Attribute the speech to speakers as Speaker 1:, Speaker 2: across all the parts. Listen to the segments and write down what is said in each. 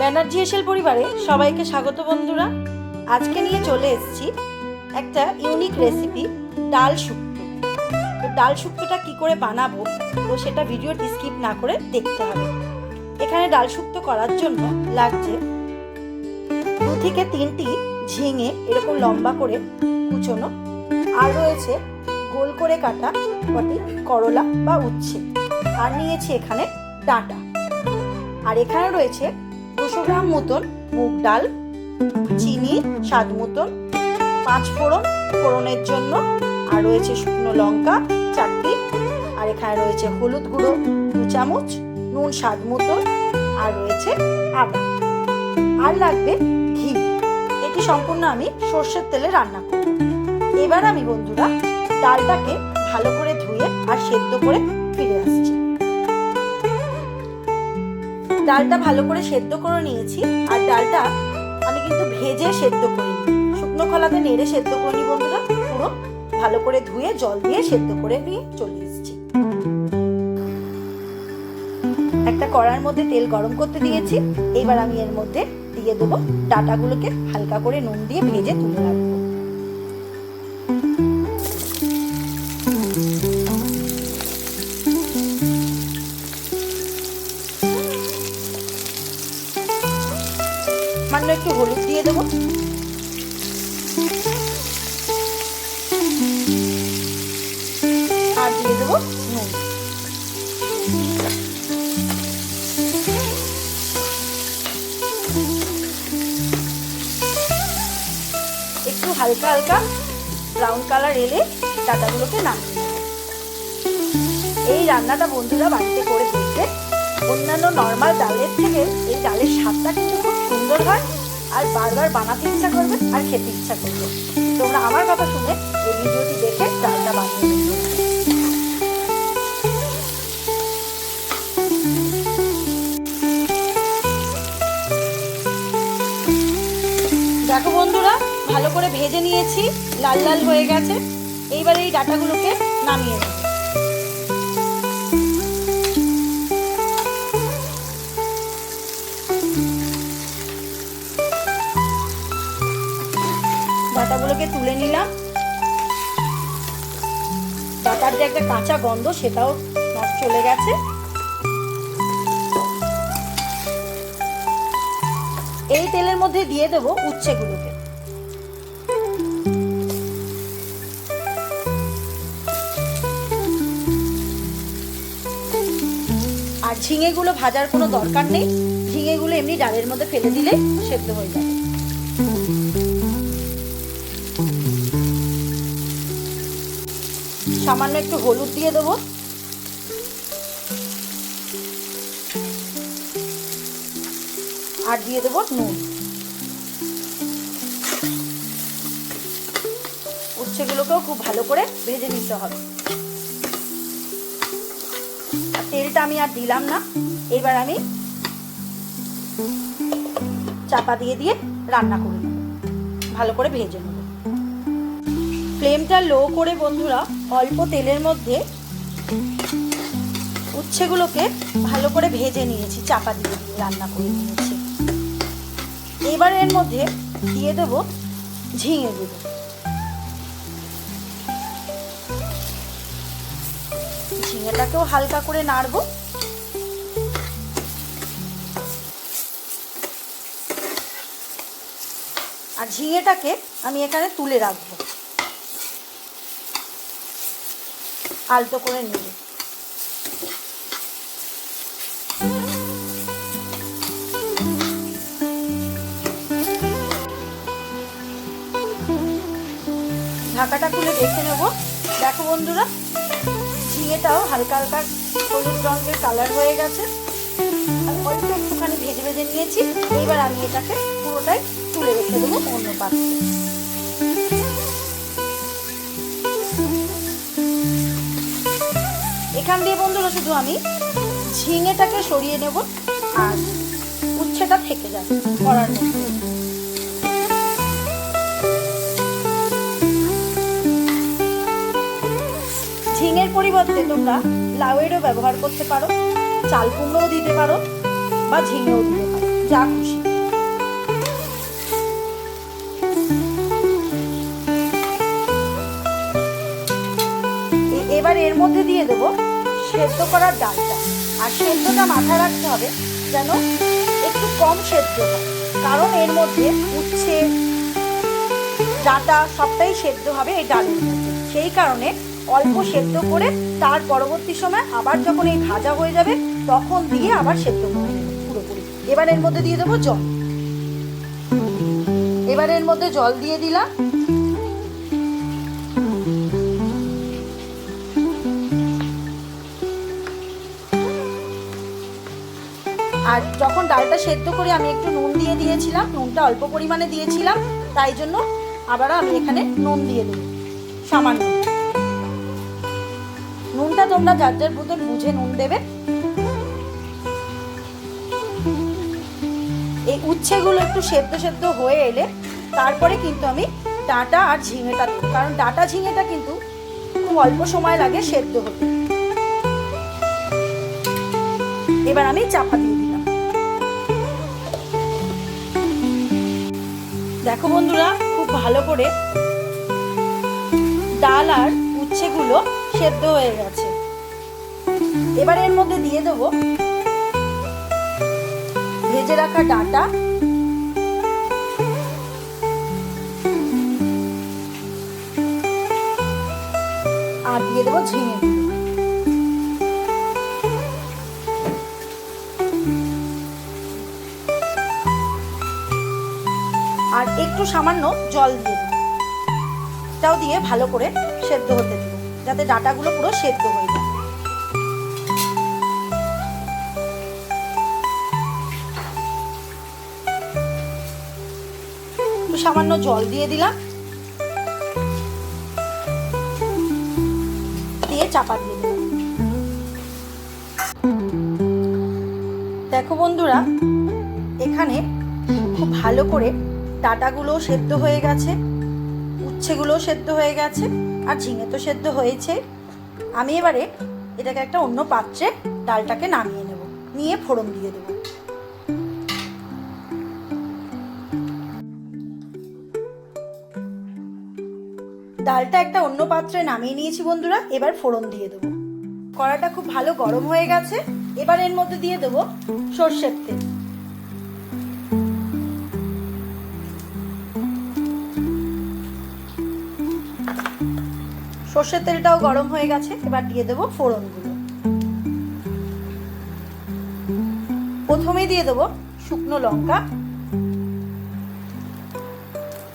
Speaker 1: ব্যানার্জি এসেল পরিবারে সবাইকে স্বাগত বন্ধুরা। আজকে নিয়ে চলে এসেছি একটা ইউনিক রেসিপি ডাল শুক্তো। তো ডাল শুক্তোটা কি করে বানাবো, তো সেটা ভিডিওটি স্কিপ না করে দেখতে হবে। এখানে ডাল শুক্তো করার জন্য লাগছে দু থেকে তিনটি ঝিঙে, এরকম লম্বা করে কুচোনো, আর রয়েছে গোল করে কাটা কটি করলা বা উচ্ছে। আর নিয়েছি এখানে ডাঁটা। আর এখানে রয়েছে দুশো গ্রাম মতন মুগ ডাল, চিনি, স্বাদ মতন, পাঁচ ফোড়ন, ফোড়নের জন্য, আর রয়েছে শুকনো লঙ্কা চারটি, আর এখানে রয়েছে হলুদ গুঁড়ো, দু চামচ, নুন স্বাদ মতন, আর রয়েছে আদা। আর লাগবে ঘি। এটি সম্পূর্ণ আমি সর্ষের তেলে রান্না করব। এবার আমি বন্ধুরা ডালটাকে ভালো করে ধুয়ে আর সেদ্ধ করে ফিরে আসছি। ডালটা ভালো করে সেদ্ধ করে নিয়েছি। আর ডালটা আমি কিন্তু ভেজে সেদ্ধ করিনি। শুকনো খোলাতে নেড়ে সেদ্ধ করিনি বন্ধুরা। পুরো ভালো করে ধুয়ে জল দিয়ে সেদ্ধ করে নিয়ে চলে এসেছি। একটা কড়ার মধ্যে তেল গরম করতে দিয়েছি। এবার আমি এর মধ্যে দিয়ে দেবো ডাটাগুলোকে হালকা করে নুন দিয়ে ভেজে তুলে রাখব হলুদ দিয়ে দেবো। আর দিয়ে দেবো নুন। একটু হালকা হালকা ব্রাউন কালার এলে ডাটাগুলোকে নামিয়ে এই রান্নাটা বন্ধুরা বাড়িতে করে দেখবে। অন্যান্য নর্মাল ডালের থেকে এই ডালের স্বাদটা কিন্তু খুব সুন্দর হয়। আর বারবার বানাতে ইচ্ছা করবে আর খেতে ইচ্ছা করবে। তোমরা আমার কথা শুনে এই ভিডিওটি দেখে ডালটা বানিয়ে দেখো বন্ধুরা, ভালো করে ভেজে নিয়েছি, লাল লাল হয়ে গেছে। এইবার এই ডাটাগুলোকে নামিয়ে নেব তুলে নিলাম। ডাটার যে একটা কাঁচা গন্ধ, সেটাও চলে গেছে। এই তেলের মধ্যে দিয়ে দেব উচ্ছেগুলোকে। আর ঝিঙেগুলো ভাজার কোনো দরকার নেই। ঝিঙেগুলো এমনি ডালের মধ্যে ফেলে দিলে সেদ্ধ হয়ে যাবে সামান্য একটু হলুদ দিয়ে দেবো। আর দিয়ে দেবো নুন। উচ্ছেগুলোকেও খুব ভালো করে ভেজে নিতে হবে। তেলটা আমি আর দিলাম না। এবার আমি চাপা দিয়ে দিয়ে রান্না করি ভালো করে ভেজে নেব। ফ্লেমটা লো করে বন্ধুরা অল্প তেলের মধ্যে উচ্ছেগুলোকে ভালো করে ভেজে নিয়েছি, চাপা দিয়ে দিয়ে রান্না করে নিয়েছি। এবার এর মধ্যে দিয়ে দেব ঝিঙেগুলো ঝিঙেটাকেও হালকা করে নাড়বো। আর ঝিঙেটাকে আমি এখানে তুলে রাখব। আলতো করে নেবে। ঢাকাটা খুলে দেখে নেব। দেখো বন্ধুরা, ঝিঙেটাও হালকা হালকা হলুদ রঙের কালার হয়ে গেছে। একটুখানি ভেজে ভেজে নিয়েছি। এবার আমি এটাকে পুরোটাই তুলে রেখে দেবো অন্য পাত্রে। এখান দিয়ে বন্ধুরা, শুধু আমি ঝিঙেটাকে সরিয়ে নেব আর উচ্ছেটা থেকে যাবে করার মধ্যে ঝিঙের পরিবর্তে তোমরা লাউয়েরও ব্যবহার করতে পারো চাল কুমড়োও দিতে পারো বা ঝিঙেও দিতে পারো, যা খুশি। এবার এর মধ্যে দিয়ে দেবো সেদ্ধ করার ডালটা। আর সেদ্ধটা মাথায় রাখতে হবে যেন একটু কম সেদ্ধ হয়। কারণ এর মধ্যে উচ্ছে, ডাটা সবটাই সেদ্ধ হবে এই ডালের মধ্যে। সেই কারণে অল্প সেদ্ধ করে তার পরবর্তী সময় আবার যখন এই ভাজা হয়ে যাবে, তখন দিয়ে আবার সেদ্ধ করে নেব পুরোপুরি। এবার এর মধ্যে দিয়ে দেবো জল। এবার এর মধ্যে জল দিয়ে দিলাম। আর যখন ডালটা সেদ্ধ করে, আমি একটু নুন দিয়ে দিয়েছিলাম, নুনটা অল্প পরিমাণে দিয়েছিলাম, তাই জন্য আবার আমি এখানে নুন দিয়ে দেবো, সামান্য। নুনটা তোমরা যার যার মতন বুঝে নুন দেবে। এই উচ্ছেগুলো একটু সেদ্ধ সেদ্ধ হয়ে এলে তারপরে কিন্তু আমি ডাঁটা আর ঝিঙেটা দেবো, কারণ ডাঁটা ঝিঙেটা কিন্তু খুব অল্প সময় লাগে সেদ্ধ হতে। এবার আমি চাপা দিয়ে দিলাম দেখো বন্ধুরা, খুব ভালো করে ডাল আর উচ্ছেগুলো সেদ্ধ হয়ে গেছে। এবার এর মধ্যে দিয়ে দেবো ভেজে রাখা ডাটা। আর দিয়ে দেবো ঝিঙে। একটু সামান্য জল দিয়ে দেবো। এটাও দিয়ে ভালো করে সেদ্ধ হতে দেবো, যাতে ডাটাগুলো পুরো সেদ্ধ হয়ে যায়। সামান্য জল দিয়ে দিলাম। দিয়ে চাপা দিয়ে দিলাম। দেখো বন্ধুরা, এখানে খুব ভালো করে ডাটাগুলো সেদ্ধ হয়ে গেছে উচ্ছেগুলো সেদ্ধ হয়ে গেছে, আর ঝিঙে তো সেদ্ধ হয়েছে। আমি এবারে এটাকে একটা অন্য পাত্রে ডালটাকে নামিয়ে নেব, নিয়ে ফোড়ন দিয়ে দেবো। ডালটা একটা অন্য পাত্রে নামিয়ে নিয়েছি বন্ধুরা, এবার ফোড়ন দিয়ে দেবো। কড়াটা খুব ভালো গরম হয়ে গেছে, এবার এর মধ্যে দিয়ে দেবো সর্ষের তেল। সর্ষের তেলটাও গরম হয়ে গেছে, এবার দিয়ে দেবো ফোড়নগুলো। প্রথমেই দিয়ে দেবো শুকনো লঙ্কা,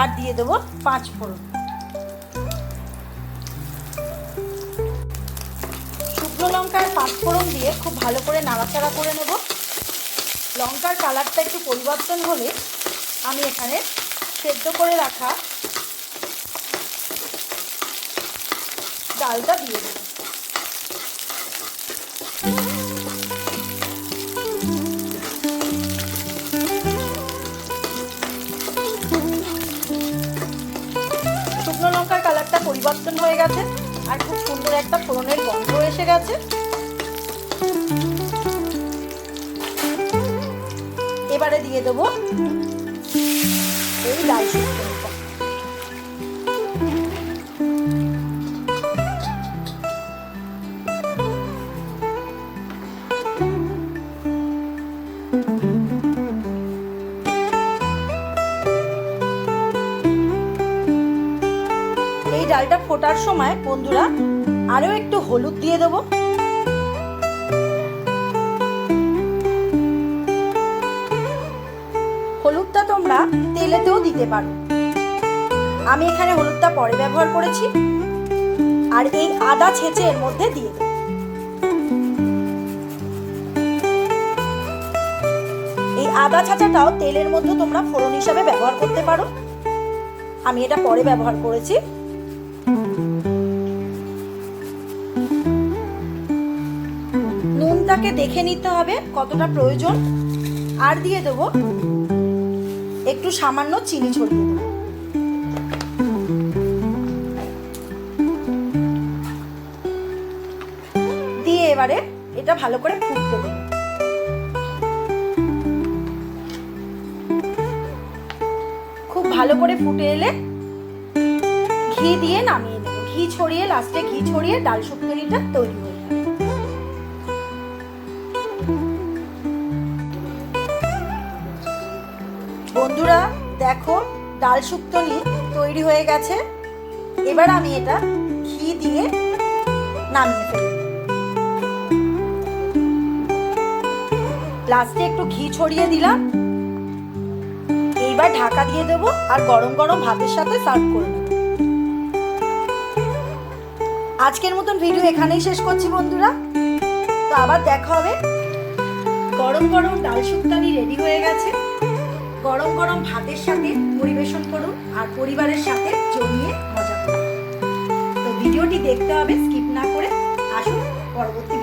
Speaker 1: আর দিয়ে দেবো পাঁচ ফোড়ন। শুকনো লঙ্কার পাঁচ ফোড়ন দিয়ে খুব ভালো করে নাড়াচাড়া করে নেব। লঙ্কার কালারটা একটু পরিবর্তন হলে আমি এখানে সেদ্ধ করে রাখা ডালটা দিয়ে দেবো। শুকনো লঙ্কার কালারটা পরিবর্তন হয়ে গেছে, আর খুব সুন্দর একটা ফোড়নের গন্ধ এসে গেছে। এবারে দিয়ে দেবো এই শুকনোটা ডালটা ফোটার সময় বন্ধুরা আরও একটু হলুদ দিয়ে দেবো। হলুদটা তোমরা তেলেতেও দিতে পারো। আমি এখানে হলুদটা পরে ব্যবহার করেছি। আর এই আদা ছেঁচে এর মধ্যে দিয়ে দেবো। এই আদা ছাঁচাটাও তেলের মধ্যে তোমরা ফোড়ন হিসাবে ব্যবহার করতে পারো। আমি এটা পরে ব্যবহার করেছি। নুনটাকে দেখে নিতে হবে কতটা প্রয়োজন। আর দিয়ে দেবো একটু সামান্য চিনি ছড়িয়ে দেবো। দিয়ে এবারে এটা ভালো করে ফুটতে দেবো। ভালো করে ফুটে এলে ঘি দিয়ে নামিয়ে ছড়িয়ে, লাস্টে ঘি ছড়িয়ে ডাল শুক্তনিটা তৈরি হয়ে বন্ধুরা, দেখো, ডাল শুক্তনি তৈরি হয়ে গেছে। এবার আমি এটা ঘি দিয়ে নামিয়ে ফেলব। লাস্টে একটু ঘি ছড়িয়ে দিলাম। এইবার ঢাকা দিয়ে দেব আর গরম গরম ভাতের সাথে সার্ভ করে আজকের মতন ভিডিও এখানেই শেষ করছি বন্ধুরা। তো আবার দেখা হবে। গরম গরম ডাল শুক্তানি রেডি হয়ে গেছে। গরম গরম ভাতের সাথে পরিবেশন করুন আর পরিবারের সাথে জমিয়ে মজা করুন। তো ভিডিওটি দেখতে হবে স্কিপ না করে। আসুন, পরবর্তী